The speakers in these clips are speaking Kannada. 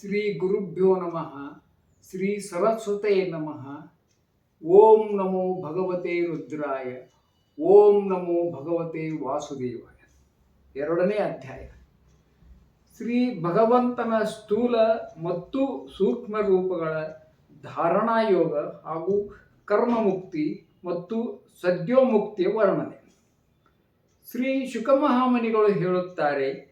ಶ್ರೀ ಗುರುಭ್ಯೋ ನಮಃ, ಶ್ರೀ ಸರಸ್ವತೇ ನಮಃ, ಓಂ ನಮೋ ಭಗವತೆ ರುದ್ರಾಯ, ಓಂ ನಮೋ ಭಗವತೆ ವಾಸುದೇವಾಯ. ಎರಡನೇ ಅಧ್ಯಾಯ. ಶ್ರೀ ಭಗವಂತನ ಸ್ಥೂಲ ಮತ್ತು ಸೂಕ್ಷ್ಮ ರೂಪಗಳ ಧಾರಣಾ ಯೋಗ ಹಾಗೂ ಕರ್ಮಮುಕ್ತಿ ಮತ್ತು ಸದ್ಯೋಮುಕ್ತಿಯ ವರ್ಣನೆ. ಶ್ರೀ ಶುಕಮಹಾಮನಿಗಳು ಹೇಳುತ್ತಾರೆ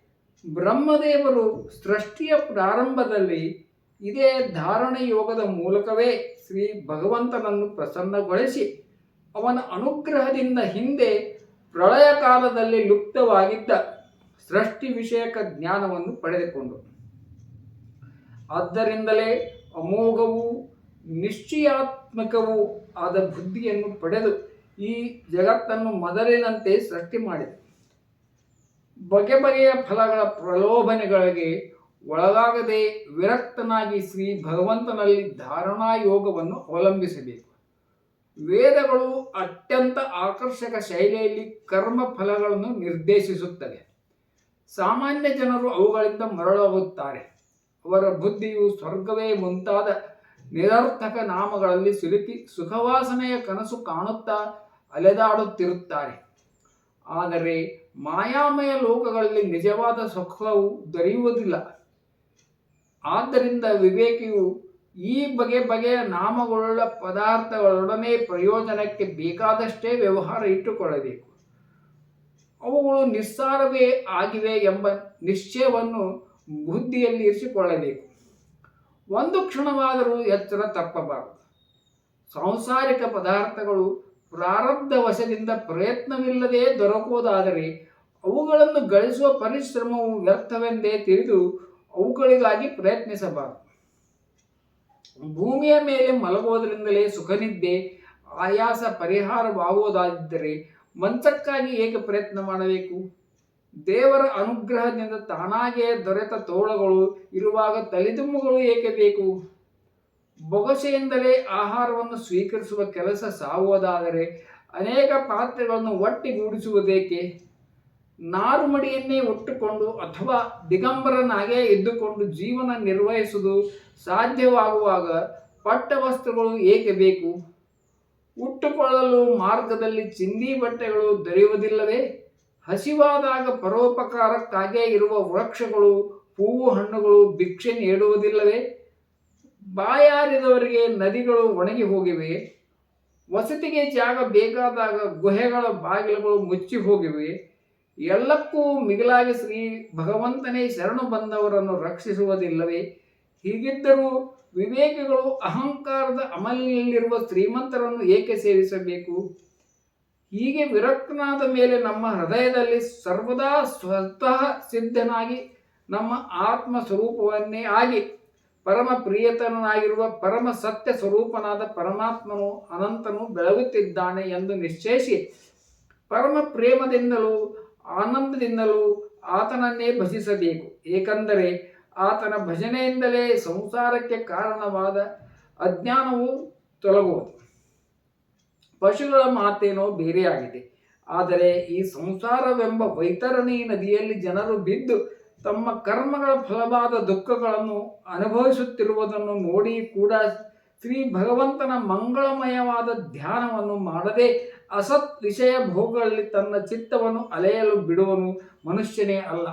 ಬ್ರಹ್ಮದೇವರು ಸೃಷ್ಟಿಯ ಪ್ರಾರಂಭದಲ್ಲಿ ಇದೇ ಧಾರಣ ಯೋಗದ ಮೂಲಕವೇ ಶ್ರೀ ಭಗವಂತನನ್ನು ಪ್ರಸನ್ನಗೊಳಿಸಿ ಅವನ ಅನುಗ್ರಹದಿಂದ ಹಿಂದೆ ಪ್ರಳಯ ಕಾಲದಲ್ಲಿ ಲುಪ್ತವಾಗಿದ್ದ ಸೃಷ್ಟಿ ವಿಷಯಕ ಜ್ಞಾನವನ್ನು ಪಡೆದುಕೊಂಡು. ಆದ್ದರಿಂದಲೇ ಅಮೋಘವೂ ನಿಶ್ಚಯಾತ್ಮಕವೂ ಆದ ಬುದ್ಧಿಯನ್ನು ಪಡೆದು ಈ ಜಗತ್ತನ್ನು ಮೊದಲಿನಂತೆ ಸೃಷ್ಟಿ ಮಾಡಿದೆ. ಬಗೆ ಬಗೆಯ ಫಲಗಳ ಪ್ರಲೋಭನೆಗಳಿಗೆ ಒಳಗಾಗದೆ ವಿರಕ್ತನಾಗಿ ಶ್ರೀ ಭಗವಂತನಲ್ಲಿ ಧಾರಣಾ ಯೋಗವನ್ನು ಅವಲಂಬಿಸಬೇಕು. ವೇದಗಳು ಅತ್ಯಂತ ಆಕರ್ಷಕ ಶೈಲಿಯಲ್ಲಿ ಕರ್ಮ ಫಲಗಳನ್ನು ನಿರ್ದೇಶಿಸುತ್ತವೆ. ಸಾಮಾನ್ಯ ಜನರು ಅವುಗಳಿಂದ ಮರಳಾಗುತ್ತಾರೆ ಅವರ ಬುದ್ಧಿಯು ಸ್ವರ್ಗವೇ ಮುಂತಾದ ನಿರರ್ಥಕ ನಾಮಗಳಲ್ಲಿ ಸಿಲುಕಿ ಸುಖವಾಸನೆಯ ಕನಸು ಕಾಣುತ್ತಾ ಅಲೆದಾಡುತ್ತಿರುತ್ತಾರೆ. ಆದರೆ ಮಾಯಾಮಯ ಲೋಕಗಳಲ್ಲಿ ನಿಜವಾದ ಸುಖವು ದೊರೆಯುವುದಿಲ್ಲ. ಆದ್ದರಿಂದ ವಿವೇಕಿಯು ಈ ಬಗೆ ಬಗೆಯ ನಾಮಗಳುಳ್ಳ ಪದಾರ್ಥಗಳೊಡನೆ ಪ್ರಯೋಜನಕ್ಕೆ ಬೇಕಾದಷ್ಟೇ ವ್ಯವಹಾರ ಇಟ್ಟುಕೊಳ್ಳಬೇಕು. ಅವುಗಳು ನಿಸ್ಸಾರವೇ ಆಗಿವೆ ಎಂಬ ನಿಶ್ಚಯವನ್ನು ಬುದ್ಧಿಯಲ್ಲಿ ಇರಿಸಿಕೊಳ್ಳಬೇಕು. ಒಂದು ಕ್ಷಣವಾದರೂ ಎಚ್ಚರ ತಪ್ಪಬಾರದು. ಸಾಂಸಾರಿಕ ಪದಾರ್ಥಗಳು ಪ್ರಾರಬ್ಧ ವಶದಿಂದ ಪ್ರಯತ್ನವಿಲ್ಲದೆ ದೊರಕುವುದಾದರೆ ಅವುಗಳನ್ನು ಗಳಿಸುವ ಪರಿಶ್ರಮವು ವ್ಯರ್ಥವೆಂದೇ ತಿಳಿದು ಅವುಗಳಿಗಾಗಿ ಪ್ರಯತ್ನಿಸಬಾರದು. ಭೂಮಿಯ ಮೇಲೆ ಮಲಗುವುದರಿಂದಲೇ ಸುಖನಿದ್ದೆ, ಆಯಾಸ ಪರಿಹಾರವಾಗುವುದಾಗಿದ್ದರೆ ಮಂಚಕ್ಕಾಗಿ ಏಕೆ ಪ್ರಯತ್ನ ಮಾಡಬೇಕು? ದೇವರ ಅನುಗ್ರಹದಿಂದ ತಾನಾಗೆ ದೊರೆತ ತೋಳಗಳು ಇರುವಾಗ ತಲೆದುಮ್ಮುಗಳು ಏಕೆ ಬೇಕು? ಬೊಗಸೆಯಿಂದಲೇ ಆಹಾರವನ್ನು ಸ್ವೀಕರಿಸುವ ಕೆಲಸ ಸಾವುವುದಾದರೆ ಅನೇಕ ಪಾತ್ರೆಗಳನ್ನು ಒಟ್ಟಿಗೂಡಿಸುವುದೇಕೆ? ನಾರುಮಡಿಯನ್ನೇ ಒಟ್ಟುಕೊಂಡು ಅಥವಾ ದಿಗಂಬರನಾಗೇ ಇದ್ದುಕೊಂಡು ಜೀವನ ನಿರ್ವಹಿಸುವುದು ಸಾಧ್ಯವಾಗುವಾಗ ಪಟ್ಟವಸ್ತ್ರಗಳು ಏಕೆ ಬೇಕು? ಉಟ್ಟುಕೊಳ್ಳಲು ಮಾರ್ಗದಲ್ಲಿ ಚಿನ್ನಿ ಬಟ್ಟೆಗಳು ದೊರೆಯುವುದಿಲ್ಲವೇ? ಹಸಿವಾದಾಗ ಪರೋಪಕಾರಕ್ಕಾಗೇ ಇರುವ ವೃಕ್ಷಗಳು, ಹೂವು, ಹಣ್ಣುಗಳು ಭಿಕ್ಷೆ ನೀಡುವುದಿಲ್ಲವೇ? ಬಾಯಾರಿದವರಿಗೆ ನದಿಗಳು ಒಣಗಿ ಹೋಗಿವೆ, ವಸತಿಗೆ ಜಾಗ ಬೇಕಾದಾಗ ಗುಹೆಗಳ ಬಾಗಿಲುಗಳು ಮುಚ್ಚಿ ಹೋಗಿವೆ, ಎಲ್ಲಕ್ಕೂ ಮಿಗಿಲಾಗಿ ಶ್ರೀ ಭಗವಂತನೇ ಶರಣು ಬಂದವರನ್ನು ರಕ್ಷಿಸುವುದಿಲ್ಲವೇ? ಹೀಗಿದ್ದರೂ ವಿವೇಕಿಗಳು ಅಹಂಕಾರದ ಅಮಲಿನಲ್ಲಿರುವ ಶ್ರೀಮಂತರನ್ನು ಏಕೆ ಸೇವಿಸಬೇಕು? ಹೀಗೆ ವಿರಕ್ತನಾದ ಮೇಲೆ ನಮ್ಮ ಹೃದಯದಲ್ಲಿ ಸರ್ವದಾ ಸ್ವತಃ ಸಿದ್ಧನಾಗಿ ನಮ್ಮ ಆತ್ಮ ಸ್ವರೂಪವನ್ನೇ ಆಗಿ ಪರಮ ಪ್ರಿಯತನಾಗಿರುವ ಪರಮ ಸತ್ಯ ಸ್ವರೂಪನಾದ ಪರಮಾತ್ಮನು ಅನಂತನು ಬೆಳಗುತ್ತಿದ್ದಾನೆ ಎಂದು ನಿಶ್ಚಯಿಸಿ ಪರಮ ಪ್ರೇಮದಿಂದಲೂ ಆನಂದದಿಂದಲೂ ಆತನನ್ನೇ ಭಜಿಸಬೇಕು. ಏಕೆಂದರೆ ಆತನ ಭಜನೆಯಿಂದಲೇ ಸಂಸಾರಕ್ಕೆ ಕಾರಣವಾದ ಅಜ್ಞಾನವು ತೊಲಗುವುದು. ಪಶುಗಳ ಮಾತೇನೋ ಬೇರೆಯಾಗಿದೆ. ಆದರೆ ಈ ಸಂಸಾರವೆಂಬ ವೈತರಣಿ ನದಿಯಲ್ಲಿ ಜನರು ಬಿದ್ದು ತಮ್ಮ ಕರ್ಮಗಳ ಫಲವಾದ ದುಃಖಗಳನ್ನು ಅನುಭವಿಸುತ್ತಿರುವುದನ್ನು ನೋಡಿ ಕೂಡ ಶ್ರೀ ಭಗವಂತನ ಮಂಗಳಮಯವಾದ ಧ್ಯಾನವನ್ನು ಮಾಡದೆ ಅಸತ್ ವಿಷಯ ಭೋಗಗಳಲ್ಲಿ ತನ್ನ ಚಿತ್ತವನ್ನು ಅಲೆಯಲು ಬಿಡುವನು ಮನುಷ್ಯನೇ ಅಲ್ಲ.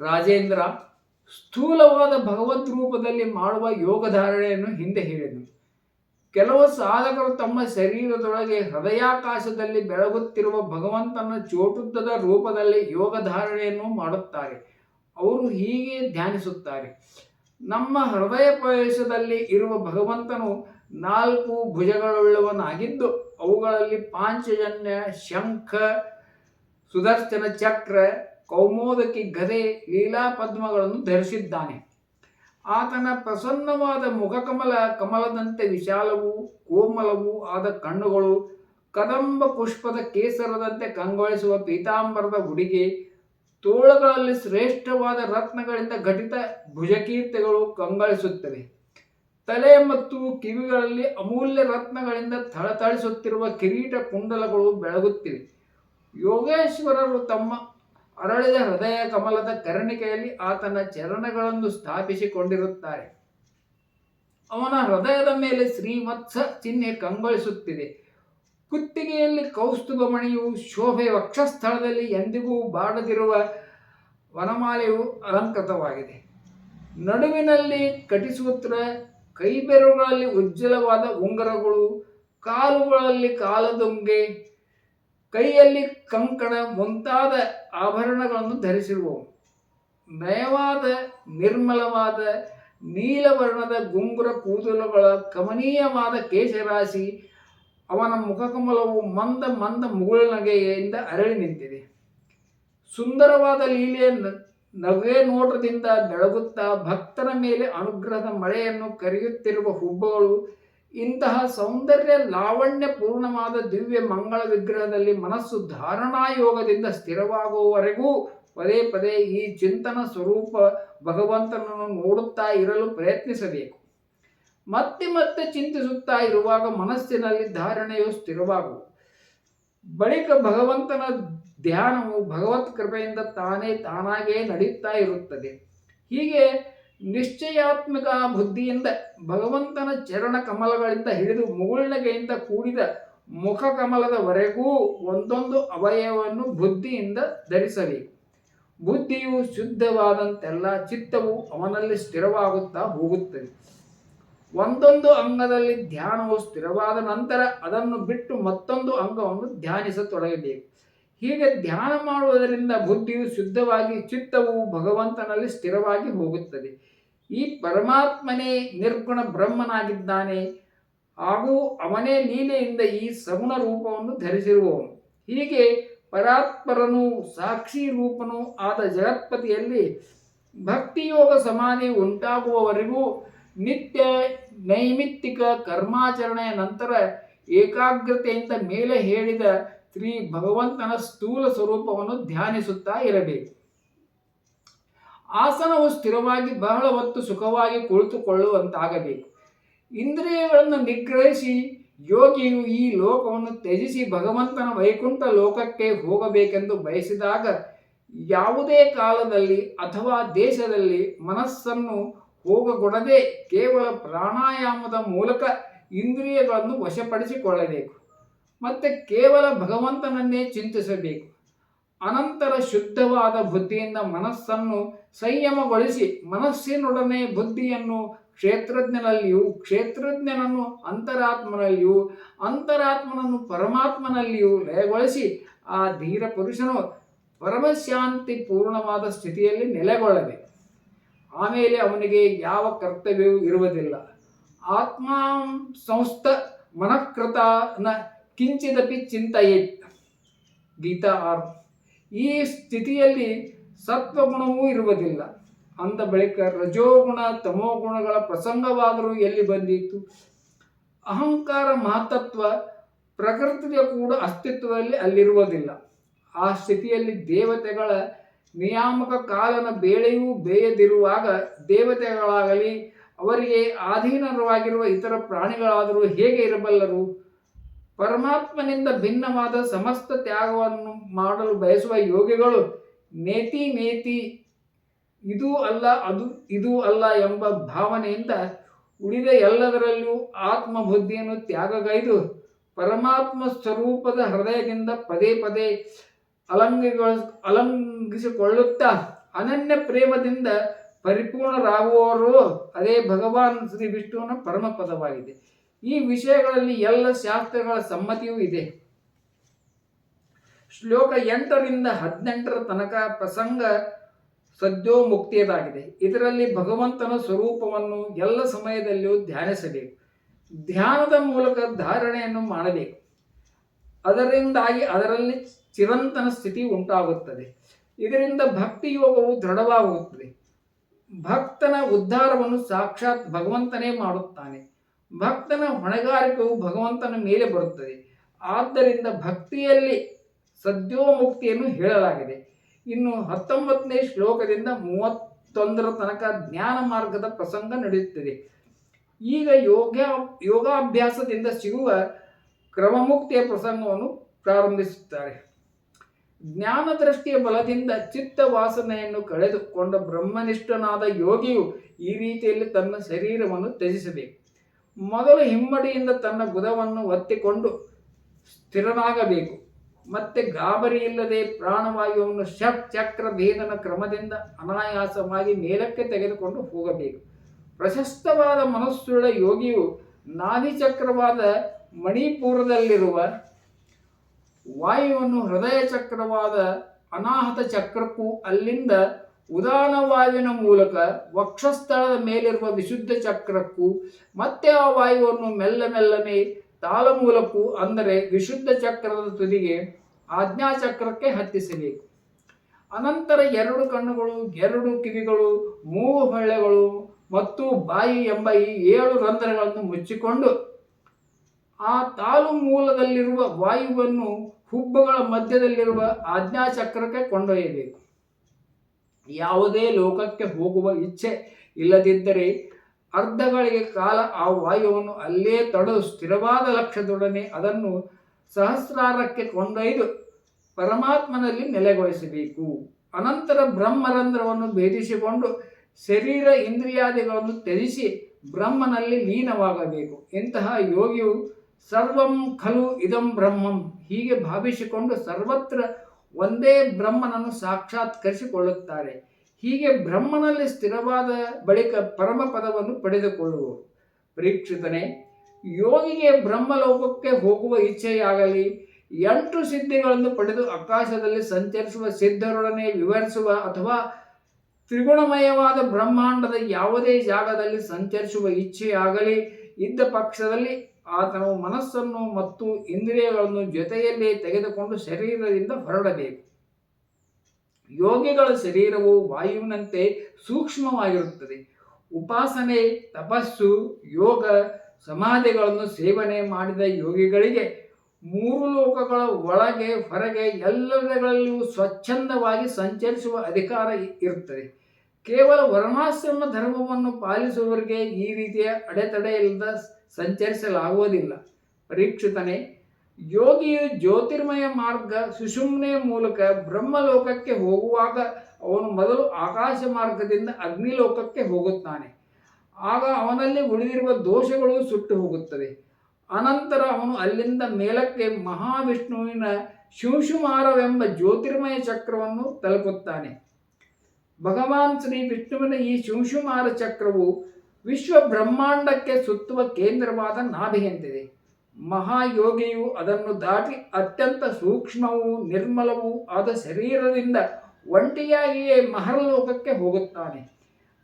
ರಾಜೇಂದ್ರ ಸ್ಥೂಲವಾದ ಭಗವದ್ ರೂಪದಲ್ಲಿ ಮಾಡುವ ಯೋಗ ಧಾರಣೆಯನ್ನು ಹಿಂದೆ ಹೇಳಿದನು. ಕೆಲವು ಸಾಧಕರು ತಮ್ಮ ಶರೀರದೊಳಗೆ ಹೃದಯಾಕಾಶದಲ್ಲಿ ಬೆಳಗುತ್ತಿರುವ ಭಗವಂತನ ಚೋಟುದ್ದದ ರೂಪದಲ್ಲಿ ಯೋಗ ಧಾರಣೆಯನ್ನು ಮಾಡುತ್ತಾರೆ. ಅವರು ಹೀಗೆ ಧ್ಯಾನಿಸುತ್ತಾರೆ. ನಮ್ಮ ಹೃದಯ ಪ್ರವೇಶದಲ್ಲಿ ಇರುವ ಭಗವಂತನು ನಾಲ್ಕು ಭುಜಗಳುಳ್ಳವನಾಗಿದ್ದು, ಅವುಗಳಲ್ಲಿ ಪಾಂಚಜನ್ಯ, ಶಂಖ, ಸುದರ್ಶನ ಚಕ್ರ, ಕೌಮೋದಕಿ ಗದೆ ಲೀಲಾ ಪದ್ಮಗಳನ್ನು ಧರಿಸಿದ್ದಾನೆ. ಆತನ ಪ್ರಸನ್ನವಾದ ಮುಖಕಮಲ ಕಮಲದಂತೆ ವಿಶಾಲವೂ ಕೋಮಲವೂ ಆದ ಕಣ್ಣುಗಳು ಕದಂಬ ಪುಷ್ಪದ ಕೇಸರದಂತೆ ಕಂಗೊಳಿಸುವ ಪೀತಾಂಬರದ ಉಡಿಗೆ ತೋಳುಗಳಲ್ಲಿ ಶ್ರೇಷ್ಠವಾದ ರತ್ನಗಳಿಂದ ಘಟಿತ ಭುಜಕೀರ್ತಿಗಳು ಕಂಗೊಳಿಸುತ್ತವೆ. ತಲೆ ಮತ್ತು ಕಿವಿಗಳಲ್ಲಿ ಅಮೂಲ್ಯ ರತ್ನಗಳಿಂದ ಥಳಥಳಿಸುತ್ತಿರುವ ಕಿರೀಟ ಕುಂಡಲಗಳು ಬೆಳಗುತ್ತಿವೆ. ಯೋಗೇಶ್ವರರು ತಮ್ಮ ಅರಳಿದ ಹೃದಯ ಕಮಲದ ಕರ್ಣಿಕೆಯಲ್ಲಿ ಆತನ ಚರಣಗಳನ್ನು ಸ್ಥಾಪಿಸಿಕೊಂಡಿರುತ್ತಾರೆ. ಅವನ ಹೃದಯದ ಮೇಲೆ ಶ್ರೀಮತ್ಸ ಚಿಹ್ನೆ ಕಂಗೊಳಿಸುತ್ತಿದೆ. ಕುತ್ತಿಗೆಯಲ್ಲಿ ಕೌಸ್ತುಭ ಮಣಿಯು ಶೋಭೆ ವಕ್ಷಸ್ಥಳದಲ್ಲಿ ಎಂದಿಗೂ ಬಾಡದಿರುವ ವನಮಾಲೆಯು ಅಲಂಕೃತವಾಗಿದೆ. ನಡುವಿನಲ್ಲಿ ಕಟಿಸೂತ್ರ, ಕೈಬೆರಳುಗಳಲ್ಲಿ ಉಜ್ವಲವಾದ ಉಂಗರಗಳು, ಕಾಲುಗಳಲ್ಲಿ ಕಾಲದೊಂಗೆ ಕೈಯಲ್ಲಿ ಕಂಕಣ ಮುಂತಾದ ಆಭರಣಗಳನ್ನು ಧರಿಸಿರುವವು. ನಯವಾದ, ನಿರ್ಮಲವಾದ, ನೀಲವರ್ಣದ ಗುಂಗುರ ಕೂದಲುಗಳ ಕಮನೀಯವಾದ ಕೇಶರಾಶಿ ಅವನ ಮುಖಕಮಲವು ಮಂದ ಮಂದ ಮುಗುಳನಗೆಯಿಂದ ಅರಳಿ ನಿಂತಿದೆ. ಸುಂದರವಾದ ಲೀಲೆಯ ನಗೆ ನೋಟದಿಂದ ಬೆಳಗುತ್ತಾ ಭಕ್ತರ ಮೇಲೆ ಅನುಗ್ರಹದ ಮಳೆಯನ್ನು ಕರೆಯುತ್ತಿರುವ ಹುಬ್ಬಗಳು ಇಂತಹ ಸೌಂದರ್ಯ ಲಾವಣ್ಯ ಪೂರ್ಣವಾದ ದಿವ್ಯ ಮಂಗಳ ವಿಗ್ರಹದಲ್ಲಿ ಮನಸ್ಸು ಧಾರಣಾ ಯೋಗದಿಂದ ಸ್ಥಿರವಾಗುವವರೆಗೂ ಪದೇ ಪದೇ ಈ ಚಿಂತನ ಸ್ವರೂಪ ಭಗವಂತನನ್ನು ನೋಡುತ್ತಾ ಇರಲು ಪ್ರಯತ್ನಿಸಬೇಕು. ಮತ್ತೆ ಮತ್ತೆ ಚಿಂತಿಸುತ್ತಾ ಇರುವಾಗ ಮನಸ್ಸಿನಲ್ಲಿ ಧಾರಣೆಯು ಸ್ಥಿರವಾಗುವುದು. ಬಳಿಕ ಭಗವಂತನ ಧ್ಯಾನವು ಭಗವತ್ ಕೃಪೆಯಿಂದ ತಾನೇ ತಾನಾಗೇ ನಡೆಯುತ್ತಾ ಇರುತ್ತದೆ. ಹೀಗೆ ನಿಶ್ಚಯಾತ್ಮಕ ಬುದ್ಧಿಯಿಂದ ಭಗವಂತನ ಚರಣ ಕಮಲಗಳಿಂದ ಹಿಡಿದು ಮುಗುಳ್ನಗೆಯಿಂದ ಕೂಡಿದ ಮುಖ ಕಮಲದವರೆಗೂ ಒಂದೊಂದು ಅವಯವವನ್ನು ಬುದ್ಧಿಯಿಂದ ಧರಿಸಬೇಕು. ಬುದ್ಧಿಯು ಶುದ್ಧವಾದಂತೆಲ್ಲ ಚಿತ್ತವು ಅವನಲ್ಲಿ ಸ್ಥಿರವಾಗುತ್ತಾ ಹೋಗುತ್ತದೆ. ಒಂದೊಂದು ಅಂಗದಲ್ಲಿ ಧ್ಯಾನವು ಸ್ಥಿರವಾದ ನಂತರ ಅದನ್ನು ಬಿಟ್ಟು ಮತ್ತೊಂದು ಅಂಗವನ್ನು ಧ್ಯಾನಿಸತೊಡಗಬೇಕು. ಹೀಗೆ ಧ್ಯಾನ ಮಾಡುವುದರಿಂದ ಬುದ್ಧಿಯು ಶುದ್ಧವಾಗಿ ಚಿತ್ತವು ಭಗವಂತನಲ್ಲಿ ಸ್ಥಿರವಾಗಿ ಹೋಗುತ್ತದೆ. ಈ ಪರಮಾತ್ಮನೇ ನಿರ್ಗುಣ ಬ್ರಹ್ಮನಾಗಿದ್ದಾನೆ. ಹಾಗೂ ಅವನೇ ಲೀಲೆಯಿಂದ ಈ ಸಗುಣ ರೂಪವನ್ನು ಧರಿಸಿರುವವನು. ಹೀಗೆ ಪರಾತ್ಪರನು ಸಾಕ್ಷಿ ರೂಪನೂ ಆದ ಜಗತ್ಪತಿಯಲ್ಲಿ ಭಕ್ತಿಯೋಗ ಸಮಾಧಿ ಉಂಟಾಗುವವರೆಗೂ ನಿತ್ಯ ನೈಮಿತ್ತಿಕ ಕರ್ಮಾಚರಣೆಯ ನಂತರ ಏಕಾಗ್ರತೆಯಿಂದ ಮೇಲೆ ಹೇಳಿದ ಶ್ರೀ ಭಗವಂತನ ಸ್ಥೂಲ ಸ್ವರೂಪವನ್ನು ಧ್ಯಾನಿಸುತ್ತಾ ಇರಬೇಕು. ಆಸನವು ಸ್ಥಿರವಾಗಿ ಬಹಳ ಹೊತ್ತು ಸುಖವಾಗಿ ಕುಳಿತುಕೊಳ್ಳುವಂತಾಗಬೇಕು. ಇಂದ್ರಿಯಗಳನ್ನು ನಿಗ್ರಹಿಸಿ ಯೋಗಿಯು ಈ ಲೋಕವನ್ನು ತ್ಯಜಿಸಿ ಭಗವಂತನ ವೈಕುಂಠ ಲೋಕಕ್ಕೆ ಹೋಗಬೇಕೆಂದು ಬಯಸಿದಾಗ ಯಾವುದೇ ಕಾಲದಲ್ಲಿ ಅಥವಾ ದೇಶದಲ್ಲಿ ಮನಸ್ಸನ್ನು ಹೋಗಗೊಡದೆ ಕೇವಲ ಪ್ರಾಣಾಯಾಮದ ಮೂಲಕ ಇಂದ್ರಿಯಗಳನ್ನು ವಶಪಡಿಸಿಕೊಳ್ಳಬೇಕು. ಮತ್ತು ಕೇವಲ ಭಗವಂತನನ್ನೇ ಚಿಂತಿಸಬೇಕು. ಅನಂತರ ಶುದ್ಧವಾದ ಬುದ್ಧಿಯಿಂದ ಮನಸ್ಸನ್ನು ಸಂಯಮಗೊಳಿಸಿ ಮನಸ್ಸಿನೊಡನೆ ಬುದ್ಧಿಯನ್ನು ಕ್ಷೇತ್ರಜ್ಞನಲ್ಲಿಯೂ ಕ್ಷೇತ್ರಜ್ಞನನ್ನು ಅಂತರಾತ್ಮನಲ್ಲಿಯೂ ಅಂತರಾತ್ಮನನ್ನು ಪರಮಾತ್ಮನಲ್ಲಿಯೂ ಲಯಗೊಳಿಸಿ ಆ ಧೀರ ಪುರುಷನು ಪರಮಶಾಂತಿ ಪೂರ್ಣವಾದ ಸ್ಥಿತಿಯಲ್ಲಿ ನೆಲೆಗೊಳ್ಳಬೇಕು ಆಮೇಲೆ ಅವನಿಗೆ ಯಾವ ಕರ್ತವ್ಯವೂ ಇರುವುದಿಲ್ಲ. ಆತ್ಮ ಸಂಸ್ಥ ಮನಃಕೃತನ ಕಿಂಚಿದಪಿ ಚಿಂತೆಯೇ ಗೀತಾ ಆರ್ ಈ ಸ್ಥಿತಿಯಲ್ಲಿ ಸತ್ವಗುಣವೂ ಇರುವುದಿಲ್ಲ. ಅಂದ ಬಳಿಕ ರಜೋಗುಣ, ತಮೋಗುಣಗಳ ಪ್ರಸಂಗವಾದರೂ ಎಲ್ಲಿ ಬಂದಿತ್ತು ಅಹಂಕಾರ ಮಹತತ್ವ ಪ್ರಕೃತಿಯ ಕೂಡ ಅಸ್ತಿತ್ವದಲ್ಲಿ ಅಲ್ಲಿರುವುದಿಲ್ಲ. ಆ ಸ್ಥಿತಿಯಲ್ಲಿ ದೇವತೆಗಳ ನಿಯಾಮಕ ಕಾಲನ ಬೇಳೆಯೂ ಬೇಯದಿರುವಾಗ ದೇವತೆಗಳಾಗಲಿ, ಅವರಿಗೆ ಅಧೀನರವಾಗಿರುವ ಇತರ ಪ್ರಾಣಿಗಳಾದರೂ ಹೇಗೆ ಇರಬಲ್ಲರು? ಪರಮಾತ್ಮನಿಂದ ಭಿನ್ನವಾದ ಸಮಸ್ತ ತ್ಯಾಗವನ್ನು ಮಾಡಲು ಬಯಸುವ ಯೋಗಿಗಳು ನೇತಿ ನೇತಿ, ಇದು ಅಲ್ಲ, ಅದು ಇದು ಅಲ್ಲ ಎಂಬ ಭಾವನೆಯಿಂದ ಉಳಿದ ಎಲ್ಲದರಲ್ಲೂ ಆತ್ಮಬುದ್ಧಿಯನ್ನು ತ್ಯಾಗಗೈದು ಪರಮಾತ್ಮ ಸ್ವರೂಪದ ಹೃದಯದಿಂದ ಪದೇ ಪದೇ ಅಲಂಗಿಗೊಳ ಅಲಂಗಿಸಿಕೊಳ್ಳುತ್ತಾ ಅನನ್ಯ ಪ್ರೇಮದಿಂದ ಪರಿಪೂರ್ಣರಾಗುವವರು ಅದೇ ಭಗವಾನ್ ಶ್ರೀ ವಿಷ್ಣುವಿನ ಪರಮ ಪದವಾಗಿದೆ ಈ ವಿಷಯಗಳಲ್ಲಿ ಎಲ್ಲ ಶಾಸ್ತ್ರಗಳ ಸಮ್ಮತಿಯೂ ಇದೆ. ಶ್ಲೋಕ ಎಂಟರಿಂದ ಹದಿನೆಂಟರ ತನಕ ಪ್ರಸಂಗ ಸದ್ಯೋ ಮುಕ್ತಿಯದಾಗಿದೆ ಇದರಲ್ಲಿ ಭಗವಂತನ ಸ್ವರೂಪವನ್ನು ಎಲ್ಲ ಸಮಯದಲ್ಲಿಯೂ ಧ್ಯಾನಿಸಬೇಕು. ಧ್ಯಾನದ ಮೂಲಕ ಧಾರಣೆಯನ್ನು ಮಾಡಬೇಕು. ಅದರಿಂದಾಗಿ ಅದರಲ್ಲಿ ಚಿರಂತನ ಸ್ಥಿತಿ ಉಂಟಾಗುತ್ತದೆ. ಇದರಿಂದ ಭಕ್ತಿ ಯೋಗವು ದೃಢವಾಗುತ್ತದೆ. ಭಕ್ತನ ಉದ್ಧಾರವನ್ನು ಸಾಕ್ಷಾತ್ ಭಗವಂತನೇ ಮಾಡುತ್ತಾನೆ. ಭಕ್ತನ ಹೊಣೆಗಾರಿಕೆಯು ಭಗವಂತನ ಮೇಲೆ ಬರುತ್ತದೆ. ಆದ್ದರಿಂದ ಭಕ್ತಿಯಲ್ಲಿ ಸದ್ಯೋಮುಕ್ತಿಯನ್ನು ಹೇಳಲಾಗಿದೆ. ಇನ್ನು ಹತ್ತೊಂಬತ್ತನೇ ಶ್ಲೋಕದಿಂದ ಮೂವತ್ತೊಂದರ ತನಕ ಜ್ಞಾನ ಮಾರ್ಗದ ಪ್ರಸಂಗ ನಡೆಯುತ್ತದೆ. ಈಗ ಯೋಗ ಯೋಗಾಭ್ಯಾಸದಿಂದ ಸಿಗುವ ಕ್ರಮಮುಕ್ತಿಯ ಪ್ರಸಂಗವನ್ನು ಪ್ರಾರಂಭಿಸುತ್ತಾರೆ. ಜ್ಞಾನ ದೃಷ್ಟಿಯ ಬಲದಿಂದ ಚಿತ್ತ ವಾಸನೆಯನ್ನು ಕಳೆದುಕೊಂಡ ಬ್ರಹ್ಮನಿಷ್ಠನಾದ ಯೋಗಿಯು ಈ ರೀತಿಯಲ್ಲಿ ತನ್ನ ಶರೀರವನ್ನು ತ್ಯಜಿಸಬೇಕು. ಮೊದಲು ಹಿಮ್ಮಡಿಯಿಂದ ತನ್ನ ಗುದವನ್ನು ಒತ್ತಿಕೊಂಡು ಸ್ಥಿರನಾಗಬೇಕು. ಮತ್ತೆ ಗಾಬರಿ ಇಲ್ಲದೆ ಪ್ರಾಣವಾಯುವನ್ನು ಷಟ್ ಚಕ್ರ ಭೇದನ ಕ್ರಮದಿಂದ ಅನಾಯಾಸವಾಗಿ ಮೇಲಕ್ಕೆ ತೆಗೆದುಕೊಂಡು ಹೋಗಬೇಕು. ಪ್ರಶಸ್ತವಾದ ಮನಸ್ಸುಳ್ಳ ಯೋಗಿಯು ನಾಭಿಚಕ್ರವಾದ ಮಣಿಪುರದಲ್ಲಿರುವ ವಾಯುವನ್ನು ಹೃದಯ ಚಕ್ರವಾದ ಅನಾಹತ ಚಕ್ರಕ್ಕೂ ಅಲ್ಲಿಂದ ಉದಾನ ವಾಯುವಿನ ಮೂಲಕ ವಕ್ಷಸ್ಥಳದ ಮೇಲಿರುವ ವಿಶುದ್ಧ ಚಕ್ರಕ್ಕೂ ಮತ್ತೆ ಆ ವಾಯುವನ್ನು ಮೆಲ್ಲ ಮೆಲ್ಲನೆ ತಾಳಮೂಲಕ್ಕೂ, ಅಂದರೆ ವಿಶುದ್ಧ ಚಕ್ರದ ತುದಿಗೆ ಆಜ್ಞಾಚಕ್ರಕ್ಕೆ ಹತ್ತಿಸಬೇಕು. ಅನಂತರ ಎರಡು ಕಣ್ಣುಗಳು, ಎರಡು ಕಿವಿಗಳು, ಮೂರು ಹೊಳ್ಳೆಗಳು ಮತ್ತು ಬಾಯಿ ಎಂಬ ಈ ಏಳು ರಂಧ್ರಗಳನ್ನು ಮುಚ್ಚಿಕೊಂಡು ಆ ತಾಲು ಮೂಲದಲ್ಲಿರುವ ವಾಯುವನ್ನು ಹುಬ್ಬುಗಳ ಮಧ್ಯದಲ್ಲಿರುವ ಆಜ್ಞಾಚಕ್ರಕ್ಕೆ ಕೊಂಡೊಯ್ಯಬೇಕು. ಯಾವುದೇ ಲೋಕಕ್ಕೆ ಹೋಗುವ ಇಚ್ಛೆ ಇಲ್ಲದಿದ್ದರೆ ಅರ್ಧಗಳಿಗೆ ಕಾಲ ಆ ವಾಯುವನ್ನು ಅಲ್ಲೇ ತಡೆದು ಸ್ಥಿರವಾದ ಲಕ್ಷ್ಯದೊಡನೆ ಅದನ್ನು ಸಹಸ್ರಾರಕ್ಕೆ ಕೊಂಡೊಯ್ದು ಪರಮಾತ್ಮನಲ್ಲಿ ನೆಲೆಗೊಳಿಸಬೇಕು. ಅನಂತರ ಬ್ರಹ್ಮರಂಧ್ರವನ್ನು ಭೇದಿಸಿಕೊಂಡು ಶರೀರ ಇಂದ್ರಿಯಾದಿಗಳನ್ನು ತ್ಯಜಿಸಿ ಬ್ರಹ್ಮನಲ್ಲಿ ಲೀನವಾಗಬೇಕು. ಇಂತಹ ಯೋಗಿಯು ಸರ್ವಂ ಖಲು ಇದಂ ಬ್ರಹ್ಮಂ ಹೀಗೆ ಭಾವಿಸಿಕೊಂಡು ಸರ್ವತ್ರ ಒಂದೇ ಬ್ರಹ್ಮನನ್ನು ಸಾಕ್ಷಾತ್ಕರಿಸಿಕೊಳ್ಳುತ್ತಾರೆ. ಹೀಗೆ ಬ್ರಹ್ಮನಲ್ಲಿ ಸ್ಥಿರವಾದ ಬಳಿಕ ಪರಮ ಪದವನ್ನು ಪಡೆದುಕೊಳ್ಳುವರು ಪರೀಕ್ಷಿತನೇ, ಯೋಗಿಗೆ ಬ್ರಹ್ಮಲೋಕಕ್ಕೆ ಹೋಗುವ ಇಚ್ಛೆಯಾಗಲಿ, ಎಂಟು ಸಿದ್ಧಿಗಳನ್ನು ಪಡೆದು ಆಕಾಶದಲ್ಲಿ ಸಂಚರಿಸುವ ಸಿದ್ಧರೊಡನೆ ವಿವರಿಸುವ ಅಥವಾ ತ್ರಿಗುಣಮಯವಾದ ಬ್ರಹ್ಮಾಂಡದ ಯಾವುದೇ ಜಾಗದಲ್ಲಿ ಸಂಚರಿಸುವ ಇಚ್ಛೆಯಾಗಲಿ, ಇದ್ದ ಪಕ್ಷದಲ್ಲಿ ಆತನು ಮನಸ್ಸನ್ನು ಮತ್ತು ಇಂದ್ರಿಯಗಳನ್ನು ಜೊತೆಯಲ್ಲಿ ತೆಗೆದುಕೊಂಡು ಶರೀರದಿಂದ ಹೊರಡಬೇಕು. ಯೋಗಿಗಳ ಶರೀರವು ವಾಯುವಿನಂತೆ ಸೂಕ್ಷ್ಮವಾಗಿರುತ್ತದೆ. ಉಪಾಸನೆ, ತಪಸ್ಸು, ಯೋಗ, ಸಮಾಧಿಗಳನ್ನು ಸೇವನೆ ಮಾಡಿದ ಯೋಗಿಗಳಿಗೆ ಮೂರು ಲೋಕಗಳ ಒಳಗೆ, ಹೊರಗೆ ಎಲ್ಲೆಡೆಗಳಲ್ಲಿಯೂ ಸ್ವಚ್ಛಂದವಾಗಿ ಸಂಚರಿಸುವ ಅಧಿಕಾರ ಇರುತ್ತದೆ. ಕೇವಲ ವರ್ಣಾಶ್ರಮ ಧರ್ಮವನ್ನು ಪಾಲಿಸುವವರಿಗೆ ಈ ರೀತಿಯ ಅಡೆತಡೆ ಇಲ್ಲದ ಸಂಚರಿಸಲಾಗುವುದಿಲ್ಲ. ಪರೀಕ್ಷಿತನೇ, ಯೋಗಿಯು ಜ್ಯೋತಿರ್ಮಯ ಮಾರ್ಗ ಸುಷುಮ್ನೆ ಮೂಲಕ ಬ್ರಹ್ಮಲೋಕಕ್ಕೆ ಹೋಗುವಾಗ ಅವನು ಮೊದಲು ಆಕಾಶ ಮಾರ್ಗದಿಂದ ಅಗ್ನಿಲೋಕಕ್ಕೆ ಹೋಗುತ್ತಾನೆ. ಆಗ ಅವನಲ್ಲಿ ಉಳಿದಿರುವ ದೋಷಗಳು ಸುಟ್ಟು ಹೋಗುತ್ತದೆ ಅನಂತರ ಅವನು ಅಲ್ಲಿಂದ ಮೇಲಕ್ಕೆ ಮಹಾವಿಷ್ಣುವಿನ ಶಿವಶುಮಾರವೆಂಬ ಜ್ಯೋತಿರ್ಮಯ ಚಕ್ರವನ್ನು ತಲುಪುತ್ತಾನೆ. ಭಗವಾನ್ ಶ್ರೀ ವಿಷ್ಣುವಿನ ಈ ಶಿವಶುಮಾರ ಚಕ್ರವು ವಿಶ್ವ ಬ್ರಹ್ಮಾಂಡಕ್ಕೆ ಸುತ್ತುವ ಕೇಂದ್ರವಾದ ನಾಭಿಯಂತಿದೆ ಮಹಾಯೋಗಿಯು ಅದನ್ನು ದಾಟಿ ಅತ್ಯಂತ ಸೂಕ್ಷ್ಮವೂ ನಿರ್ಮಲವೂ ಆದ ಶರೀರದಿಂದ ಒಂಟಿಯಾಗಿಯೇ ಮಹರ್ಲೋಕಕ್ಕೆ ಹೋಗುತ್ತಾನೆ.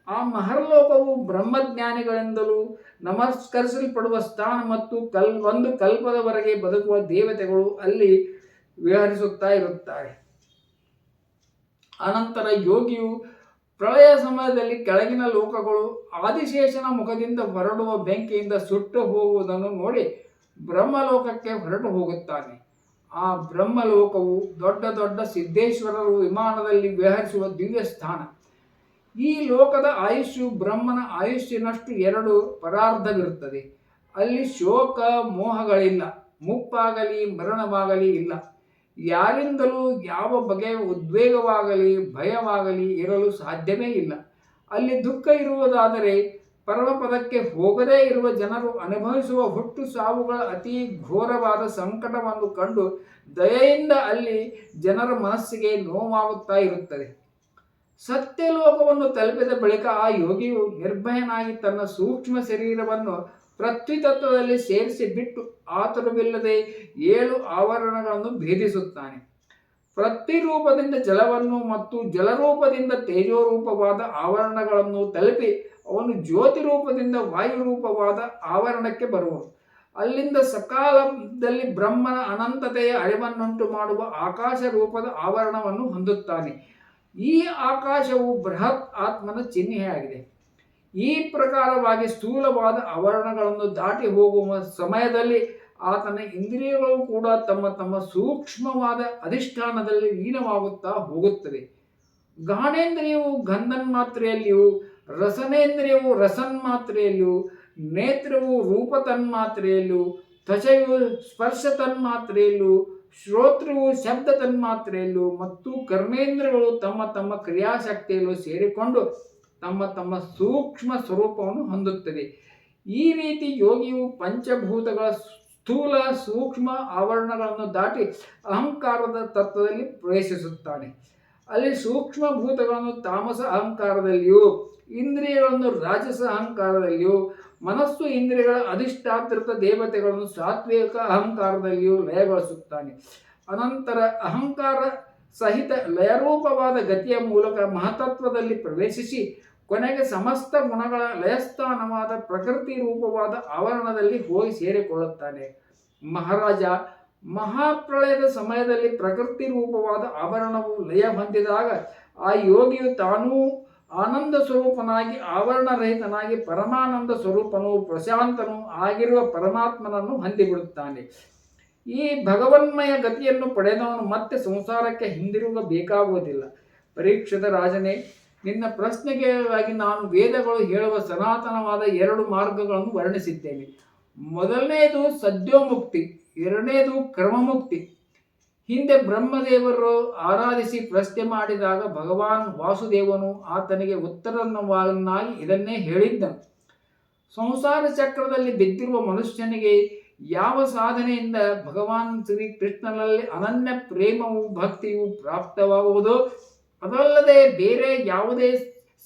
ಆ ಮಹರ್ಲೋಕವು ಬ್ರಹ್ಮಜ್ಞಾನಿಗಳಿಂದಲೂ ನಮಸ್ಕರಿಸಲ್ಪಡುವ ಸ್ಥಾನ ಮತ್ತು ಕಲ್, ಒಂದು ಕಲ್ಪದವರೆಗೆ ಬದುಕುವ ದೇವತೆಗಳು ಅಲ್ಲಿ ವಿಹರಿಸುತ್ತಾ ಇರುತ್ತಾರೆ. ಅನಂತರ ಯೋಗಿಯು ಪ್ರಳಯ ಸಮಯದಲ್ಲಿ ಕೆಳಗಿನ ಲೋಕಗಳು ಆದಿಶೇಷನ ಮುಖದಿಂದ ಹೊರಡುವ ಬೆಂಕಿಯಿಂದ ಸುಟ್ಟು ಹೋಗುವುದನ್ನು ನೋಡಿ ಬ್ರಹ್ಮಲೋಕಕ್ಕೆ ಹೊರಟು ಹೋಗುತ್ತಾನೆ. ಆ ಬ್ರಹ್ಮಲೋಕವು ದೊಡ್ಡ ದೊಡ್ಡ ಸಿದ್ದೇಶ್ವರರು ವಿಮಾನದಲ್ಲಿ ವಿಹರಿಸುವ ದಿವ್ಯ ಸ್ಥಾನ. ಈ ಲೋಕದ ಆಯುಷ್ಯು ಬ್ರಹ್ಮನ ಆಯುಷ್ಯನಷ್ಟು ಎರಡು ಪರಾರ್ಧವಿರುತ್ತದೆ. ಅಲ್ಲಿ ಶೋಕ ಮೋಹಗಳಿಲ್ಲ, ಮುಪ್ಪಾಗಲಿ ಮರಣವಾಗಲಿ ಇಲ್ಲ. ಯಾರಿಂದಲೂ ಯಾವ ಬಗೆಯ ಉದ್ವೇಗವಾಗಲಿ, ಭಯವಾಗಲಿ ಇರಲು ಸಾಧ್ಯವೇ ಇಲ್ಲ. ಅಲ್ಲಿ ದುಃಖ ಇರುವುದಾದರೆ ಪರಮಪದಕ್ಕೆ ಹೋಗದೇ ಇರುವ ಜನರು ಅನುಭವಿಸುವ ಹುಟ್ಟು ಸಾವುಗಳ ಅತಿ ಘೋರವಾದ ಸಂಕಟವನ್ನು ಕಂಡು ದಯೆಯಿಂದ ಅಲ್ಲಿ ಜನರ ಮನಸ್ಸಿಗೆ ನೋವಾಗುತ್ತಾ ಇರುತ್ತದೆ. ಸತ್ಯಲೋಕವನ್ನು ತಲುಪಿದ ಬಳಿಕ ಆ ಯೋಗಿಯು ನಿರ್ಭಯನಾಗಿ ತನ್ನ ಸೂಕ್ಷ್ಮ ಶರೀರವನ್ನು ಪೃಥ್ವಿ ತತ್ವದಲ್ಲಿ ಸೇರಿಸಿ ಬಿಟ್ಟು ಆತುರವಿಲ್ಲದೆ ಏಳು ಆವರಣಗಳನ್ನು ಭೇದಿಸುತ್ತಾನೆ. ಪ್ರತಿರೂಪದಿಂದ ರೂಪದಿಂದ ಜಲವನ್ನು ಮತ್ತು ಜಲರೂಪದಿಂದ ತೇಜೋರೂಪವಾದ ಆವರಣಗಳನ್ನು ತಲುಪಿ ಅವನು ಜ್ಯೋತಿ ರೂಪದಿಂದ ವಾಯು ರೂಪವಾದ ಆವರಣಕ್ಕೆ ಬರುವನು. ಅಲ್ಲಿಂದ ಸಕಾಲದಲ್ಲಿ ಬ್ರಹ್ಮನ ಅನಂತತೆಯ ಅರಿವನ್ನುಂಟು ಮಾಡುವ ಆಕಾಶ ರೂಪದ ಆವರಣವನ್ನು ಹೊಂದುತ್ತಾನೆ. ಈ ಆಕಾಶವು ಬೃಹತ್ ಆತ್ಮನ ಚಿಹ್ನೆಯಾಗಿದೆ. ಈ ಪ್ರಕಾರವಾಗಿ ಸ್ಥೂಲವಾದ ಆವರಣಗಳನ್ನು ದಾಟಿ ಹೋಗುವ ಸಮಯದಲ್ಲಿ ಆತನ ಇಂದ್ರಿಯಗಳು ಕೂಡ ತಮ್ಮ ತಮ್ಮ ಸೂಕ್ಷ್ಮವಾದ ಅಧಿಷ್ಠಾನದಲ್ಲಿ ಲೀನವಾಗುತ್ತಾ ಹೋಗುತ್ತದೆ ಗಾಣೇಂದ್ರಿಯವು ಗಂಧನ್ ಮಾತ್ರೆಯಲ್ಲಿಯೂ, ರಸನೇಂದ್ರಿಯವು ರಸನ್ ಮಾತ್ರೆಯಲ್ಲಿಯೂ, ನೇತ್ರವು ರೂಪ ತನ್ಮಾತ್ರೆಯಲ್ಲೂ ತ್ವಚೆಯು ಸ್ಪರ್ಶ ತನ್ಮಾತ್ರೆಯಲ್ಲೂ ಶ್ರೋತ್ರವು ಶಬ್ದ ತನ್ಮಾತ್ರೆಯಲ್ಲೂ ಮತ್ತು ಕರ್ಮೇಂದ್ರಗಳು ತಮ್ಮ ತಮ್ಮ ಕ್ರಿಯಾಶಕ್ತಿಯಲ್ಲೂ ಸೇರಿಕೊಂಡು ತಮ್ಮ ತಮ್ಮ ಸೂಕ್ಷ್ಮ ಸ್ವರೂಪವನ್ನು ಹೊಂದುತ್ತದೆ ಈ ರೀತಿ ಯೋಗಿಯು ಪಂಚಭೂತಗಳ ಸ್ಥೂಲ ಸೂಕ್ಷ್ಮ ಆವರಣಗಳನ್ನು ದಾಟಿ ಅಹಂಕಾರದ ತತ್ವದಲ್ಲಿ ಪ್ರವೇಶಿಸುತ್ತಾನೆ. ಅಲ್ಲಿ ಸೂಕ್ಷ್ಮ ಭೂತಗಳನ್ನು ತಾಮಸ ಅಹಂಕಾರದಲ್ಲಿಯೂ, ಇಂದ್ರಿಯಗಳನ್ನು ರಾಜಸ ಅಹಂಕಾರದಲ್ಲಿಯೂ, ಮನಸ್ಸು ಇಂದ್ರಿಯಗಳ ಅಧಿಷ್ಠಾತೃತ ದೇವತೆಗಳನ್ನು ಸಾತ್ವಿಕ ಅಹಂಕಾರದಲ್ಲಿಯೂ ಲಯಗೊಳಿಸುತ್ತಾನೆ. ಅನಂತರ ಅಹಂಕಾರ ಸಹಿತ ಲಯರೂಪವಾದ ಗತಿಯ ಮೂಲಕ ಮಹತತ್ವದಲ್ಲಿ ಪ್ರವೇಶಿಸಿ ಕೊನೆಗೆ ಸಮಸ್ತ ಗುಣಗಳ ಲಯಸ್ಥಾನವಾದ ಪ್ರಕೃತಿ ರೂಪವಾದ ಆವರಣದಲ್ಲಿ ಹೋಗಿ ಸೇರಿಕೊಳ್ಳುತ್ತಾನೆ. ಮಹಾರಾಜ, ಮಹಾಪ್ರಳಯದ ಸಮಯದಲ್ಲಿ ಪ್ರಕೃತಿ ರೂಪವಾದ ಆವರಣವು ಲಯ ಹೊಂದಿದಾಗ ಆ ಯೋಗಿಯು ತಾನೂ ಆನಂದ ಸ್ವರೂಪನಾಗಿ ಆವರಣರಹಿತನಾಗಿ ಪರಮಾನಂದ ಸ್ವರೂಪನು ಪ್ರಶಾಂತನು ಆಗಿರುವ ಪರಮಾತ್ಮನನ್ನು ಹೊಂದಿಬಿಡುತ್ತಾನೆ. ಈ ಭಗವನ್ಮಯ ಗತಿಯನ್ನು ಪಡೆದವನು ಮತ್ತೆ ಸಂಸಾರಕ್ಕೆ ಹಿಂದಿರುಗಬೇಕಾಗುವುದಿಲ್ಲ. ಪರೀಕ್ಷಿತ ರಾಜನೇ ನಿನ್ನ ಪ್ರಶ್ನೆಗಾಗಿ ನಾನು ವೇದಗಳು ಹೇಳುವ ಸನಾತನವಾದ ಎರಡು ಮಾರ್ಗಗಳನ್ನು ವರ್ಣಿಸಿದ್ದೇನೆ. ಮೊದಲನೆಯದು ಸದ್ಯೋಮುಕ್ತಿ, ಎರಡನೇದು ಕ್ರಮಮುಕ್ತಿ. ಹಿಂದೆ ಬ್ರಹ್ಮದೇವರು ಆರಾಧಿಸಿ ಪ್ರಶ್ನೆ ಮಾಡಿದಾಗ ಭಗವಾನ್ ವಾಸುದೇವನು ಆತನಿಗೆ ಉತ್ತರವನ್ನಾಗಿ ಇದನ್ನೇ ಹೇಳಿದ್ದನು. ಸಂಸಾರ ಚಕ್ರದಲ್ಲಿ ಬಿದ್ದಿರುವ ಮನುಷ್ಯನಿಗೆ ಯಾವ ಸಾಧನೆಯಿಂದ ಭಗವಾನ್ ಶ್ರೀ ಕೃಷ್ಣನಲ್ಲಿ ಅನನ್ಯ ಪ್ರೇಮವು ಭಕ್ತಿಯು ಪ್ರಾಪ್ತವಾಗುವುದೋ ಅದಲ್ಲದೆ ಬೇರೆ ಯಾವುದೇ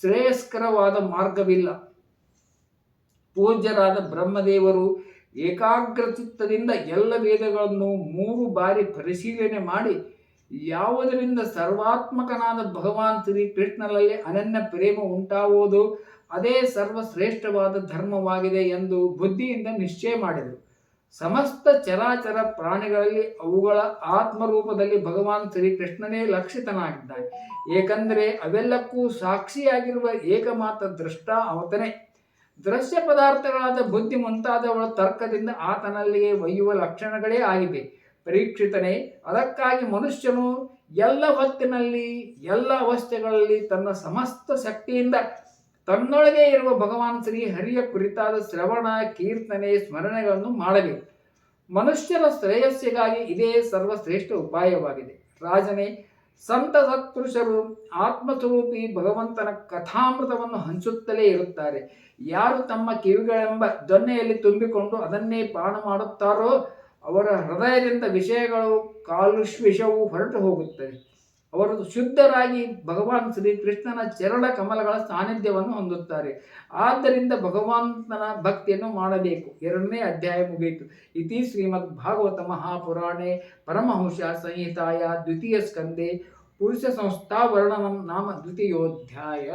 ಶ್ರೇಯಸ್ಕರವಾದ ಮಾರ್ಗವಿಲ್ಲ. ಪೂಜ್ಯರಾದ ಬ್ರಹ್ಮದೇವರು ಏಕಾಗ್ರಚಿತ್ತದಿಂದ ಎಲ್ಲ ವೇದಗಳನ್ನು ಮೂರು ಬಾರಿ ಪರಿಶೀಲನೆ ಮಾಡಿ, ಯಾವುದರಿಂದ ಸರ್ವಾತ್ಮಕನಾದ ಭಗವಾನ್ ಶ್ರೀ ಕೃಷ್ಣನಲ್ಲಿ ಅನನ್ಯ ಪ್ರೇಮ ಉಂಟಾಗುವುದು, ಅದೇ ಸರ್ವಶ್ರೇಷ್ಠವಾದ ಧರ್ಮವಾಗಿದೆ ಎಂದು ಬುದ್ಧಿಯಿಂದ ನಿಶ್ಚಯ ಮಾಡಿದರು. ಸಮಸ್ತ ಚರಾಚರ ಪ್ರಾಣಿಗಳಲ್ಲಿ ಅವುಗಳ ಆತ್ಮರೂಪದಲ್ಲಿ ಭಗವಾನ್ ಶ್ರೀಕೃಷ್ಣನೇ ಲಕ್ಷಿತನಾಗಿದ್ದಾನೆ. ಏಕೆಂದರೆ ಅವೆಲ್ಲಕ್ಕೂ ಸಾಕ್ಷಿಯಾಗಿರುವ ಏಕಮಾತ್ರ ದೃಷ್ಟ ಅವತನೇ. ದೃಶ್ಯ ಪದಾರ್ಥಗಳಾದ ಬುದ್ಧಿ ಮುಂತಾದವಳ ತರ್ಕದಿಂದ ಆತನಲ್ಲಿಯೇ ಒಯ್ಯುವ ಲಕ್ಷಣಗಳೇ ಆಗಿವೆ. ಪರೀಕ್ಷಿತನೇ, ಅದಕ್ಕಾಗಿ ಮನುಷ್ಯನು ಎಲ್ಲ ಹೊತ್ತಿನಲ್ಲಿ, ಎಲ್ಲ ಅವಸ್ಥೆಗಳಲ್ಲಿ ತನ್ನ ಸಮಸ್ತ ಶಕ್ತಿಯಿಂದ ತನ್ನೊಳಗೆ ಇರುವ ಭಗವಾನ್ ಶ್ರೀ ಹರಿಯ ಕುರಿತಾದ ಶ್ರವಣ, ಕೀರ್ತನೆ, ಸ್ಮರಣೆಗಳನ್ನು ಮಾಡಬೇಕು. ಮನುಷ್ಯನ ಶ್ರೇಯಸ್ಸಿಗಾಗಿ ಇದೇ ಸರ್ವಶ್ರೇಷ್ಠ ಉಪಾಯವಾಗಿದೆ. ರಾಜನೇ, ಸಂತ ಸತ್ಪುರುಷರು ಆತ್ಮಸ್ವರೂಪಿ ಭಗವಂತನ ಕಥಾಮೃತವನ್ನು ಹಂಚುತ್ತಲೇ ಇರುತ್ತಾರೆ. ಯಾರು ತಮ್ಮ ಕಿವಿಗಳೆಂಬ ದೊನ್ನೆಯಲ್ಲಿ ತುಂಬಿಕೊಂಡು ಅದನ್ನೇ ಪಾನ ಮಾಡುತ್ತಾರೋ ಅವರ ಹೃದಯದಿಂದ ವಿಷಯಗಳು ಕಾಲುಷ್ವಿಷವು ಹೊರಟು ಹೋಗುತ್ತದೆ ಅವರು ಶುದ್ಧರಾಗಿ ಭಗವಾನ್ ಶ್ರೀ ಕೃಷ್ಣನ ಚರಣ ಕಮಲಗಳ ಸಾನ್ನಿಧ್ಯವನ್ನು ಹೊಂದುತ್ತಾರೆ. ಆದ್ದರಿಂದ ಭಗವಂತನ ಭಕ್ತಿಯನ್ನು ಮಾಡಬೇಕು. ಎರಡನೇ ಅಧ್ಯಾಯ ಮುಗಿಯಿತು ಇತಿ ಶ್ರೀಮದ್ ಭಾಗವತ ಮಹಾಪುರಾಣೆ ಪರಮಹಂಸ ಸಂಹಿತಾಯ ದ್ವಿತೀಯ ಸ್ಕಂದೆ ಪುರುಷ ಸಂಸ್ಥಾ ವರ್ಣನಂ ನಾಮ ದ್ವಿತೀಯೋಧ್ಯಾಯ.